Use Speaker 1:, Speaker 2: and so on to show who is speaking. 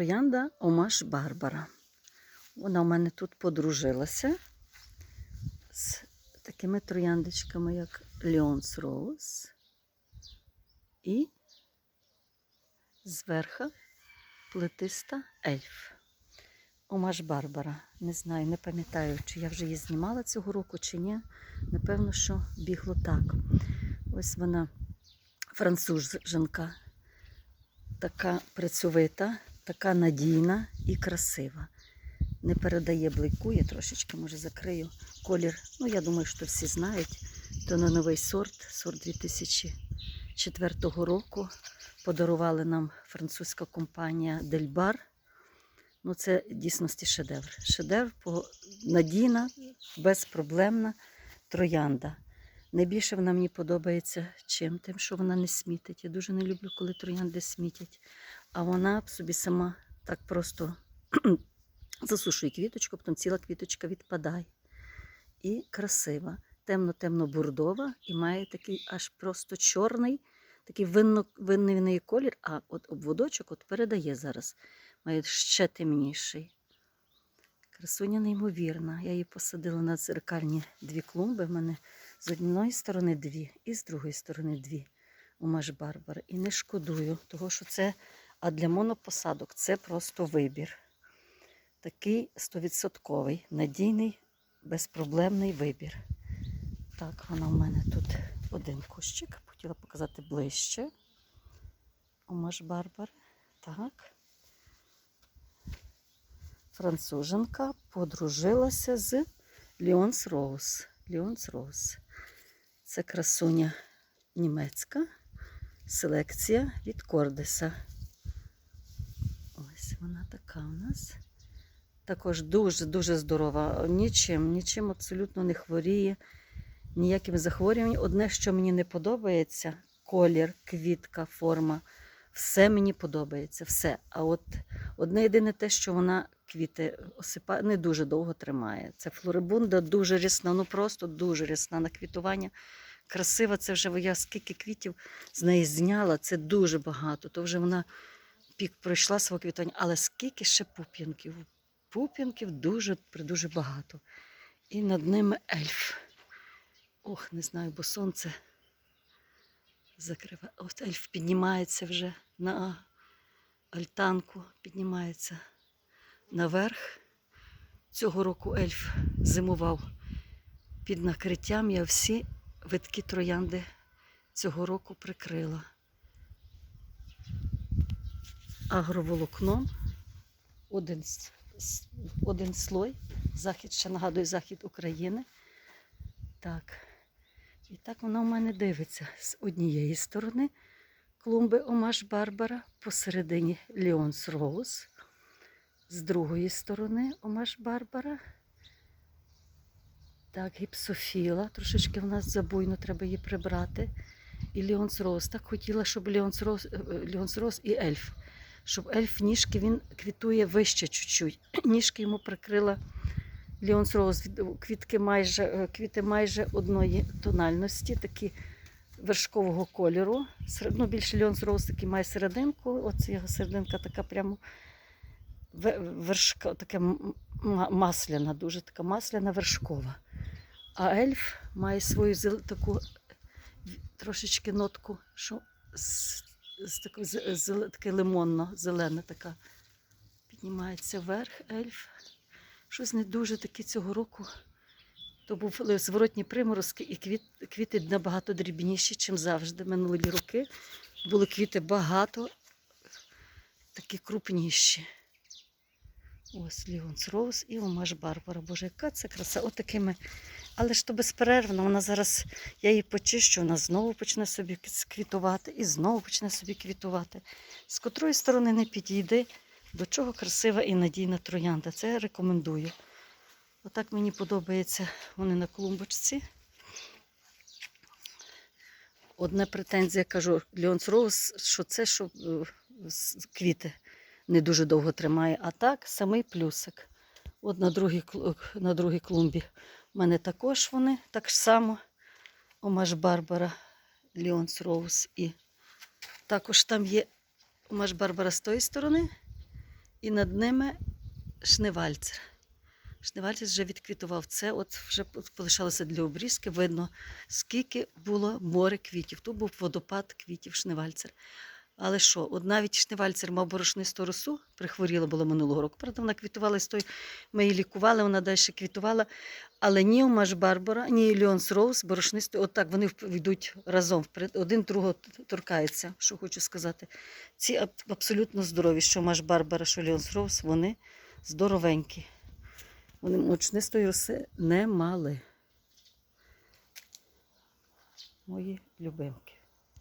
Speaker 1: Троянда Омаш Барбара. Вона у мене тут подружилася з такими трояндочками, як Леонс Роуз. І зверха плетиста ельф. Омаш Барбара. Не знаю, не пам'ятаю, чи я вже її знімала цього року, чи ні. Напевно, що бігло так. Ось вона француженка. Така працьовита, така надійна і красива. Не передає бликує, трошечки, може, закрию. Колір, ну я думаю, що всі знають. То на новий сорт, сорт 2004 року. Подарували нам французька компанія Дельбар. Ну, це дійсності шедевр. Шедевр надійна, безпроблемна троянда. Найбільше вона мені подобається чим? Тим, що вона не смітить. Я дуже не люблю, коли троянди смітять. А вона собі сама так просто засушує квіточку, потім ціла квіточка відпадає. І красива. Темно-темно-бурдова і має такий аж просто чорний, такий винний колір, а от обводочок от передає зараз. Має ще темніший. Красуня неймовірна. Я її посадила на дзеркальні дві клумби. В мене з однієї сторони дві, і з другої сторони дві у Маш Барбара. І не шкодую, того що це, а для монопосадок це просто вибір. Такий стовідсотковий, надійний, безпроблемний вибір. Так, вона у мене тут один кущик. Хотіла показати ближче. У Маш Барбари. Так. Француженка подружилася з Ліонс Роуз. Ліонс Роуз. Це красуня німецька селекція від Кордеса. Ось вона така у нас. Також дуже-дуже здорова. Нічим, нічим абсолютно не хворіє, ніяким захворюванням. Одне, що мені не подобається, колір, квітка, форма. Все мені подобається, все. А от одне єдине те, що вона квіти осипає, не дуже довго тримає. Це флорибунда дуже рясна, ну просто дуже рясна на квітування. Красива, це вже я скільки квітів з неї зняла, це дуже багато. То вже вона пік пройшла свого квітування, але скільки ще пуп'янків. Пуп'янків дуже дуже багато. І над ними ельф. Ох, не знаю, бо сонце закриває. От ельф піднімається вже на альтанку, піднімається наверх. Цього року ельф зимував під накриттям. Я всі витки троянди цього року прикрила. Агроволокном. Один, один слой. Захід, ще нагадую, захід України. Так. І так вона у мене дивиться з однієї сторони клумби Омаш Барбара, посередині Ліонс Роуз. З другої сторони Омаш Барбара. Так, гіпсофіла. Трошечки в нас забуйно, треба її прибрати. І Ліонс Роуз. Так хотіла, щоб Ліонс Роуз, Ліонс Роуз і ельф. Щоб ельф ніжки він квітує вище чуть-чуть. Ніжки йому прикрила Ліонс Роуз. Квітки майже, е, квіти майже одної тональності, такі вершкового кольору. Ну, більше Ліонс Роуз такий має серединку. Оце його серединка така прямо вершка, така масляна, дуже така масляна вершкова. А ельф має свою таку трошечки нотку, що з, з з- зеле- таке лимонно, зелена така. Піднімається вверх ельф. Щось не дуже таке цього року. То був зворотні приморозки, і квіт, квіти набагато дрібніші, ніж завжди. Минулі роки були квіти багато, такі крупніші. Ось Ліонс Роуз і Омаш Барбара. Боже, яка це краса. Отакими. Але ж то безперервно. Вона зараз, я її почищу, вона знову почне собі квітувати і знову почне собі квітувати. З котрої сторони не підійде, до чого красива і надійна троянда. Це рекомендую. Отак мені подобається вони на клумбочці. Одна претензія, кажу, Ліонс Роуз, що це, що е, квіти не дуже довго тримає. А так, самий плюсик. От на другій, на другій клумбі у мене також вони так само. Омаш Барбара, Ліонс Роуз. І також там є Омаш Барбара з тої сторони І над ними шневальцер. Шневальцер вже відквітував це, от вже полишалося для обрізки. Видно, скільки було море квітів. Тут був водопад квітів шневальцер. Але що, от навіть шневальцер мав борошнисту росу, прихворіла була минулого року. Правда, вона квітувала з той, ми її лікували, вона далі квітувала. Але ні Маш Барбара, ні Ліонс Роуз борошнистою, от так вони йдуть разом, один другого торкається, що хочу сказати. Ці абсолютно здорові, що Маш Барбара, що Ліонс Роуз, вони здоровенькі. Вони мочнистої роси не мали. Мої любимки.